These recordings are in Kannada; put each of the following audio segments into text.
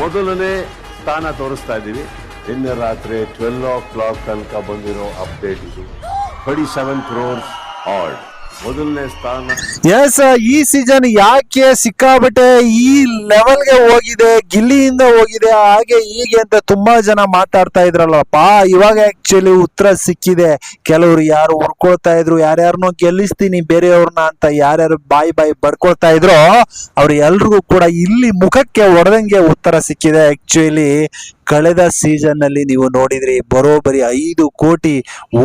ಮೊದಲನೇ ಸ್ಥಾನ ತೋರಿಸ್ತಾ ಇದ್ದೀವಿ. ನಿನ್ನೆ ರಾತ್ರಿ ಟ್ವೆಲ್ ಓ ಕ್ಲಾಕ್ ತನಕ ಬಂದಿರೋ ಅಪ್ಡೇಟ್ ಇದು. ಥರ್ಟಿ ಸೆವೆನ್ ಕ್ರೋರ್ಸ್ ಆಲ್ಡ್ ಎಸ್ ಈ ಸೀಸನ್ ಯಾಕೆ ಸಿಕ್ಕಾಬಟ್ಟೆ ಈ ಲೆವೆಲ್ಗೆ ಹೋಗಿದೆ, ಗಿಲ್ಲಿಯಿಂದ ಹೋಗಿದೆ, ಹಾಗೆ ಹೀಗೆ ಅಂತ ತುಂಬಾ ಜನ ಮಾತಾಡ್ತಾ ಇದ್ರಲ್ಲಪ್ಪ. ಇವಾಗ ಆಕ್ಚುಲಿ ಉತ್ತರ ಸಿಕ್ಕಿದೆ. ಕೆಲವರು ಯಾರು ಹುರ್ಕೊಳ್ತಾ ಇದ್ರು, ಯಾರ್ಯಾರನ್ನೋ ಗೆಲ್ಲಿಸ್ತೀನಿ ಬೇರೆಯವ್ರನ್ನ ಅಂತ ಯಾರ್ಯಾರು ಬಾಯಿ ಬಾಯಿ ಬಡ್ಕೊಳ್ತಾ ಇದ್ರು, ಅವ್ರು ಎಲ್ರಿಗೂ ಕೂಡ ಇಲ್ಲಿ ಮುಖಕ್ಕೆ ಹೊಡೆದಂಗೆ ಉತ್ತರ ಸಿಕ್ಕಿದೆ ಆಕ್ಚುಲಿ ಕಳೆದ ಸೀಸನ್ನಲ್ಲಿ ನೀವು ನೋಡಿದ್ರಿ ಬರೋಬ್ಬರಿ ಐದು ಕೋಟಿ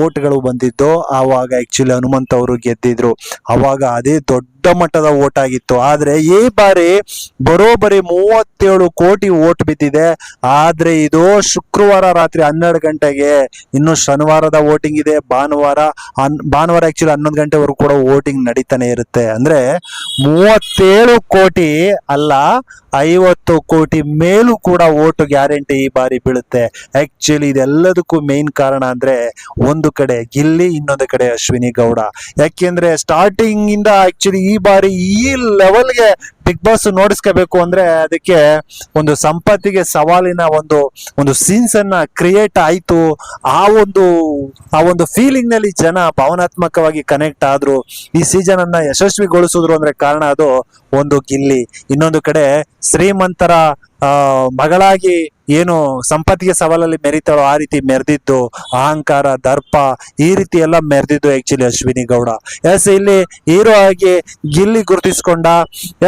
ಓಟ್ಗಳು ಬಂದಿದ್ದು, ಆವಾಗ ಆ್ಯಕ್ಚುಲಿ ಹನುಮಂತ ಅವರು ಗೆದ್ದಿದ್ರು. ಅವಾಗ ಅದೇ ದೊಡ್ಡ ಮಟ್ಟದ ಓಟ್ ಆಗಿತ್ತು. ಆದರೆ ಈ ಬಾರಿ ಬರೋಬ್ಬರಿ ಮೂವತ್ತೇಳು ಕೋಟಿ ಓಟ್ ಬಿದ್ದಿದೆ. ಆದರೆ ಇದು ಶುಕ್ರವಾರ ರಾತ್ರಿ ಹನ್ನೆರಡು ಗಂಟೆಗೆ ಇನ್ನು ಶನಿವಾರದ ವೋಟಿಂಗ್ ಇದೆ. ಭಾನುವಾರ ಅನ್ ಭಾನುವಾರ ಆ್ಯಕ್ಚುಲಿ ಹನ್ನೊಂದು ಗಂಟೆವರೆಗೂ ಕೂಡ ವೋಟಿಂಗ್ ನಡೀತಾನೆ ಇರುತ್ತೆ. ಅಂದ್ರೆ ಮೂವತ್ತೇಳು ಕೋಟಿ ಅಲ್ಲ, ಐವತ್ತು ಕೋಟಿ ಮೇಲೂ ಕೂಡ ಓಟು ಗ್ಯಾರಂಟಿ ಬಾರಿ ಬೀಳುತ್ತೆ. ಆ್ಯಕ್ಚುಲಿ ಇದೆಲ್ಲದಕ್ಕೂ ಮೇನ್ ಕಾರಣ ಅಂದರೆ ಒಂದು ಕಡೆ ಗಿಲ್ಲಿ, ಇನ್ನೊಂದು ಕಡೆ ಅಶ್ವಿನಿ ಗೌಡ. ಯಾಕೆಂದ್ರೆ ಸ್ಟಾರ್ಟಿಂಗ್ ಇಂದ ಆಕ್ಚುಲಿ ಈ ಬಾರಿ ಈ ಲೆವೆಲ್ಗೆ ಬಿಗ್ ಬಾಸ್ ನೋಡಿಸ್ಕೋಬೇಕು ಅಂದ್ರೆ ಅದಕ್ಕೆ ಒಂದು ಸಂಪತ್ತಿಗೆ ಸವಾಲಿನ ಒಂದು ಒಂದು ಸೀನ್ಸನ್ನು ಕ್ರಿಯೇಟ್ ಆಯ್ತು. ಆ ಒಂದು ಆ ಒಂದು ಫೀಲಿಂಗ್ನಲ್ಲಿ ಜನ ಭಾವನಾತ್ಮಕವಾಗಿ ಕನೆಕ್ಟ್ ಆದ್ರು. ಈ ಸೀಸನ್ ಅನ್ನ ಯಶಸ್ವಿಗೊಳಿಸಿದ್ರು ಅಂದ್ರೆ ಕಾರಣ ಅದು ಒಂದು ಗಿಲ್ಲಿ. ಇನ್ನೊಂದು ಕಡೆ ಶ್ರೀಮಂತರ ಮಗಳಾಗಿ ಏನು ಸಂಪತ್ತಿಗೆ ಸವಾಲಲ್ಲಿ ಮೆರಿತಾಳೋ ಆ ರೀತಿ ಮೆರೆದಿದ್ದು, ಅಹಂಕಾರ, ದರ್ಪ ಈ ರೀತಿ ಎಲ್ಲ ಮೆರೆದಿದ್ದು ಆಕ್ಚುಲಿ ಅಶ್ವಿನಿ ಗೌಡ. ಎಸ್, ಇಲ್ಲಿ ಹೀರೋ ಆಗಿ ಗಿಲ್ಲಿ ಗುರುತಿಸ್ಕೊಂಡ.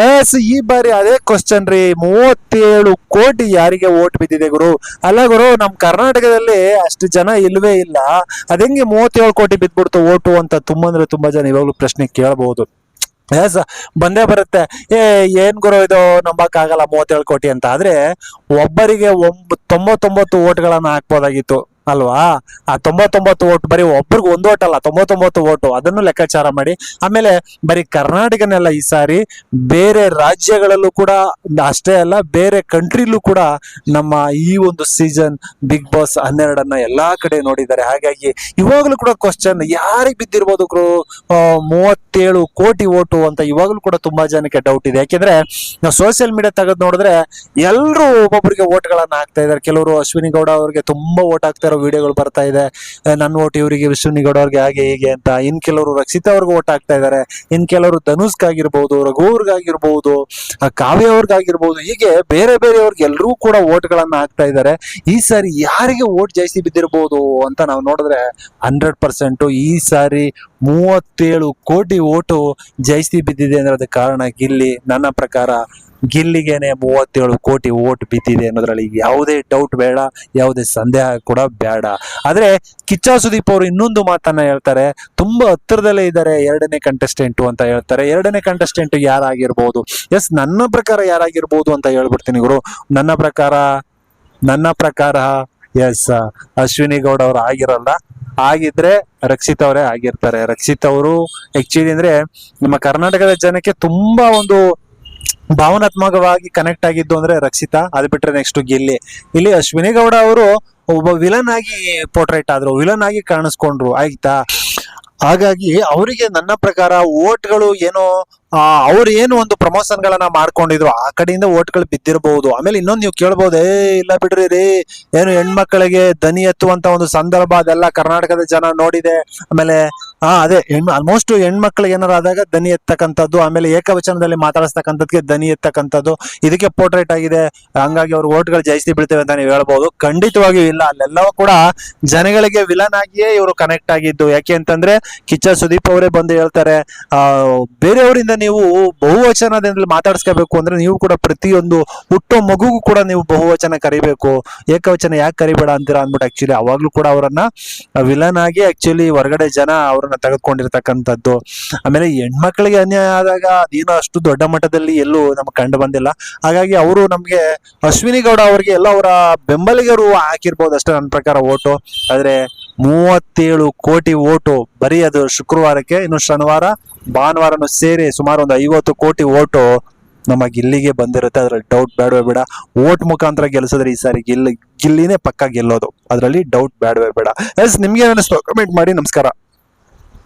ಎಸ್, ಈ ಬಾರಿ ಅದೇ ಕ್ವಶನ್ ರೀ. ಮೂವತ್ತೇಳು ಕೋಟಿ ಯಾರಿಗೆ ಓಟ್ ಬಿದ್ದಿದೆ ಗುರು? ಅಲ್ಲ ಗುರು, ನಮ್ ಕರ್ನಾಟಕದಲ್ಲಿ ಅಷ್ಟು ಜನ ಇಲ್ವೇ ಇಲ್ಲ. ಅದೆಂಗೆ ಮೂವತ್ತೇಳು ಕೋಟಿ ಬಿದ್ಬಿಡ್ತು ಓಟು ಅಂತ ತುಂಬಾ ತುಂಬಾ ಜನ ಇವಾಗಲೂ ಪ್ರಶ್ನೆ ಕೇಳಬಹುದು ಎಸ್ ಬಂದೇ ಬರುತ್ತೆ. ಏ, ಏನ್ ಗುರು ಇದು? ನಂಬಕ್ ಆಗಲ್ಲ ಮೂವತ್ತೇಳು ಕೋಟಿ ಅಂತ. ಆದ್ರೆ ಒಬ್ಬರಿಗೆ ಒಂಬ, ತೊಂಬತ್ತೊಂಬತ್ತು ಓಟ್ಗಳನ್ನ ಹಾಕ್ಬೋದಾಗಿತ್ತು. ಅಲ್ವಾ? ಆ ತೊಂಬತ್ತೊಂಬತ್ತು ಓಟ್ ಬರೀ ಒಬ್ರಿಗೆ ಒಂದು ಓಟ್ ಅಲ್ಲ, ತೊಂಬತ್ತೊಂಬತ್ತು ಓಟು ಅದನ್ನು ಲೆಕ್ಕಾಚಾರ ಮಾಡಿ. ಆಮೇಲೆ ಬರೀ ಕರ್ನಾಟಕನೆಲ್ಲ ಈ ಸಾರಿ ಬೇರೆ ರಾಜ್ಯಗಳಲ್ಲೂ ಕೂಡ ಅಷ್ಟೇ ಅಲ್ಲ, ಬೇರೆ ಕಂಟ್ರಿಲೂ ಕೂಡ ನಮ್ಮ ಈ ಒಂದು ಸೀಸನ್ ಬಿಗ್ ಬಾಸ್ ಹನ್ನೆರಡನ್ನ ಎಲ್ಲಾ ಕಡೆ ನೋಡಿದ್ದಾರೆ. ಹಾಗಾಗಿ ಇವಾಗಲೂ ಕೂಡ ಕ್ವಶನ್ ಯಾರಿಗೆ ಬಿದ್ದಿರ್ಬೋದು ಮೂವತ್ತೇಳು ಕೋಟಿ ಓಟು ಅಂತ ಇವಾಗಲೂ ಕೂಡ ತುಂಬಾ ಜನಕ್ಕೆ ಡೌಟ್ ಇದೆ. ಯಾಕೆಂದ್ರೆ ನಾವು ಸೋಷಿಯಲ್ ಮೀಡಿಯಾ ತೆಗೆದು ನೋಡಿದ್ರೆ ಎಲ್ಲರೂ ಒಬ್ಬೊಬ್ಬರಿಗೆ ಓಟ್ಗಳನ್ನ ಹಾಕ್ತಾ ಇದ್ದಾರೆ. ಕೆಲವರು ಅಶ್ವಿನಿ ಗೌಡ ಅವರಿಗೆ ತುಂಬಾ ಓಟ್ ಹಾಕ್ತಾ ವಿಡಿಯೋಗಳು ಬರ್ತಾ ಇದೆ. ನನ್ನ ಓಟ್ ಇವರಿಗೆ ವಿಶ್ವನಿಗೌಡವ್ರಿಗೆ ಗೌಡ ಹಾಗೆ ಹೀಗೆ ಅಂತ. ಇನ್ ಕೆಲವರು ರಕ್ಷಿತಾ ಅವ್ರಿಗೆ ಓಟ್ ಹಾಕ್ತಾ ಇದ್ದಾರೆ ಇನ್ ಕೆಲವರು ಧನುಷ್ಗಾಗಿರ್ಬೋದು, ರಘುವರ್ಗಾಗಿರ್ಬೋದು ಕಾವ್ಯ ಅವ್ರಿಗಾಗಿರ್ಬೋದು, ಹೀಗೆ ಬೇರೆ ಬೇರೆಯವ್ರಿಗೆ ಎಲ್ಲರೂ ಕೂಡ ಓಟ್ಗಳನ್ನ ಹಾಕ್ತಾ ಇದ್ದಾರೆ ಈ ಸಾರಿ ಯಾರಿಗೆ ಓಟ್ ಜಾಸ್ತಿ ಬಿದ್ದಿರ್ಬೋದು ಅಂತ ನಾವು ನೋಡಿದ್ರೆ ಹಂಡ್ರೆಡ್ ಪರ್ಸೆಂಟ್ ಈ ಸಾರಿ ಮೂವತ್ತೇಳು ಕೋಟಿ ಓಟು ಜಾಸ್ತಿ ಬಿದ್ದಿದೆ ಅಂದ್ರೆ ಅದಕ್ಕೆ ಕಾರಣ ಇಲ್ಲಿ ನನ್ನ ಪ್ರಕಾರ ಗಿಲ್ಲಿಗೆನೆ ಮೂವತ್ತೇಳು ಕೋಟಿ ಓಟ್ ಬಿದ್ದಿದೆ ಅನ್ನೋದ್ರಲ್ಲಿ ಯಾವುದೇ ಡೌಟ್ ಬೇಡ, ಯಾವುದೇ ಸಂದೇಹ ಕೂಡ ಬೇಡ. ಆದ್ರೆ ಕಿಚ್ಚ ಸುದೀಪ್ ಅವರು ಇನ್ನೊಂದು ಮಾತನ್ನ ಹೇಳ್ತಾರೆ, ತುಂಬಾ ಹತ್ತಿರದಲ್ಲೇ ಇದ್ದಾರೆ ಎರಡನೇ ಕಂಟೆಸ್ಟೆಂಟ್ ಅಂತ ಹೇಳ್ತಾರೆ. ಎರಡನೇ ಕಂಟೆಸ್ಟೆಂಟ್ ಯಾರಾಗಿರ್ಬೋದು? ಎಸ್ ನನ್ನ ಪ್ರಕಾರ ಯಾರಾಗಿರ್ಬೋದು ಅಂತ ಹೇಳ್ಬಿಡ್ತೀನಿ ಗುರು. ನನ್ನ ಪ್ರಕಾರ ನನ್ನ ಪ್ರಕಾರ ಎಸ್ ಅಶ್ವಿನಿ ಗೌಡ ಅವರು ಆಗಿರಲ್ಲ. ಆಗಿದ್ರೆ ರಕ್ಷಿತ್ ಅವರೇ ಆಗಿರ್ತಾರೆ. ರಕ್ಷಿತ್ ಅವರು ಆಕ್ಚುಲಿ ಅಂದ್ರೆ ನಮ್ಮ ಕರ್ನಾಟಕದ ಜನಕ್ಕೆ ತುಂಬಾ ಒಂದು ಭಾವನಾತ್ಮಕವಾಗಿ ಕನೆಕ್ಟ್ ಆಗಿದ್ದು ಅಂದ್ರೆ ರಕ್ಷಿತಾ. ಅದು ಬಿಟ್ರೆ ನೆಕ್ಸ್ಟ್ ಗಿಲ್ಲಿ. ಇಲ್ಲಿ ಅಶ್ವಿನಿ ಗೌಡ ಅವರು ಒಬ್ಬ ವಿಲನ್ ಆಗಿ ಪೋರ್ಟ್ರೇಟ್ ಆದ್ರು. ವಿಲನ್ ಆಗಿ ಕಾಣಿಸ್ಕೊಂಡ್ರು. ಆಯ್ತಾ? ಹಾಗಾಗಿ ಅವರಿಗೆ ನನ್ನ ಪ್ರಕಾರ ಓಟ್ಗಳು ಏನೋ ಅವ್ರು ಏನು ಒಂದು ಪ್ರಮೋಷನ್ ಗಳನ್ನ ಮಾಡ್ಕೊಂಡಿದ್ರು, ಆ ಕಡೆಯಿಂದ ಓಟ್ಗಳು ಬಿದ್ದಿರಬಹುದು ಆಮೇಲೆ ಇನ್ನೊಂದು ನೀವು ಕೇಳ್ಬೋದು, ಏ, ಇಲ್ಲ ಬಿಡ್ರಿ ರೀ. ಏನು ಹೆಣ್ಮಕ್ಳಿಗೆ ದನಿ ಎತ್ತುವಂತ ಒಂದು ಸಂದರ್ಭ ಅದೆಲ್ಲ ಕರ್ನಾಟಕದ ಜನ ನೋಡಿದೆ. ಆಮೇಲೆ ಹಾ, ಅದೇ, ಹೆಣ್ಣು ಆಲ್ಮೋಸ್ಟ್ ಹೆಣ್ಮಕ್ಳು ಏನಾರು ಆದಾಗ ದನಿ ಎತ್ತಕ್ಕಂಥದ್ದು, ಆಮೇಲೆ ಏಕವಚನದಲ್ಲಿ ಮಾತಾಡಿಸ್ತಕ್ಕಂಥದ್ಕೆ ದನಿ ಎತ್ತಕ್ಕಂಥದ್ದು, ಇದಕ್ಕೆ ಪೋರ್ಟ್ರೇಟ್ ಆಗಿದೆ, ಹಂಗಾಗಿ ಅವ್ರ ಓಟ್ಗಳು ಜಾಸ್ತಿ ಬೀಳ್ತೇವೆ ಅಂತ ನೀವು ಹೇಳ್ಬೋದು. ಖಂಡಿತವಾಗಿಯೂ ಇಲ್ಲ, ಅಲ್ಲೆಲ್ಲವೂ ಕೂಡ ಜನಗಳಿಗೆ ವಿಲನ್ ಆಗಿಯೇ ಇವರು ಕನೆಕ್ಟ್ ಆಗಿದ್ದು. ಯಾಕೆ ಅಂತಂದ್ರೆ, ಕಿಚ್ಚ ಸುದೀಪ್ ಅವರೇ ಬಂದು ಹೇಳ್ತಾರೆ, ಆ, ಬೇರೆಯವರಿಂದ ನೀವು ಬಹುವಚನದಲ್ಲಿ ಮಾತಾಡ್ಸ್ಕೋಬೇಕು ಅಂದ್ರೆ ನೀವು ಕೂಡ ಪ್ರತಿಯೊಂದು ಹುಟ್ಟೋ ಮಗುಗೂ ಕೂಡ ನೀವು ಬಹುವಚನ ಕರಿಬೇಕು. ಏಕವಚನ ಯಾಕೆ ಕರಿಬೇಡ ಅಂತೀರಾ ಅಂದ್ಬಿಟ್ಟು ಆಕ್ಚುಲಿ ಅವಾಗ್ಲೂ ಕೂಡ ಅವರನ್ನ ವಿಲನ್ ಆಗಿ ಆಕ್ಚುಲಿ ಹೊರಗಡೆ ಜನ ಅವ್ರನ್ನ ತೆಗೆದುಕೊಂಡಿರ್ತಕ್ಕಂಥದ್ದು. ಆಮೇಲೆ ಹೆಣ್ಮಕ್ಳಿಗೆ ಅನ್ಯಾಯ ಆದಾಗ ಅದೇನೋ ಅಷ್ಟು ದೊಡ್ಡ ಮಟ್ಟದಲ್ಲಿ ಎಲ್ಲೂ ನಮ್ಗೆ ಕಂಡು ಬಂದಿಲ್ಲ. ಹಾಗಾಗಿ ಅವರು ನಮಗೆ ಅಶ್ವಿನಿ ಗೌಡ ಅವರಿಗೆ ಎಲ್ಲ ಅವರ ಬೆಂಬಲಿಗರು ಹಾಕಿರ್ಬೋದು ಅಷ್ಟೇ ನನ್ನ ಪ್ರಕಾರ ಓಟು. ಆದ್ರೆ ಮೂವತ್ತೇಳು ಕೋಟಿ ಓಟು ಬರೀ ಅದು ಶುಕ್ರವಾರಕ್ಕೆ, ಇನ್ನು ಶನಿವಾರ, ಭಾನುವಾರನು ಸೇರಿ ಸುಮಾರು ಒಂದು ಐವತ್ತು ಕೋಟಿ ಓಟು ನಮ್ಮ ಗಿಲ್ಲಿಗೆ ಬಂದಿರುತ್ತೆ. ಅದರಲ್ಲಿ ಡೌಟ್ ಬೇಡವೇ ಬೇಡ. ಓಟ್ ಮುಖಾಂತರ ಗೆಲ್ಲಿಸಿದ್ರೆ ಈ ಸಾರಿ ಗಿಲ್ಲಿ ಗಿಲ್ಲಿನೇ ಪಕ್ಕ ಗೆಲ್ಲೋದು. ಅದರಲ್ಲಿ ಡೌಟ್ ಬೇಡವೇ ಬೇಡ. ಎಸ್ ನಿಮ್ಗೆ ಏನಿಸ್ತು ಕಮೆಂಟ್ ಮಾಡಿ. ನಮಸ್ಕಾರ.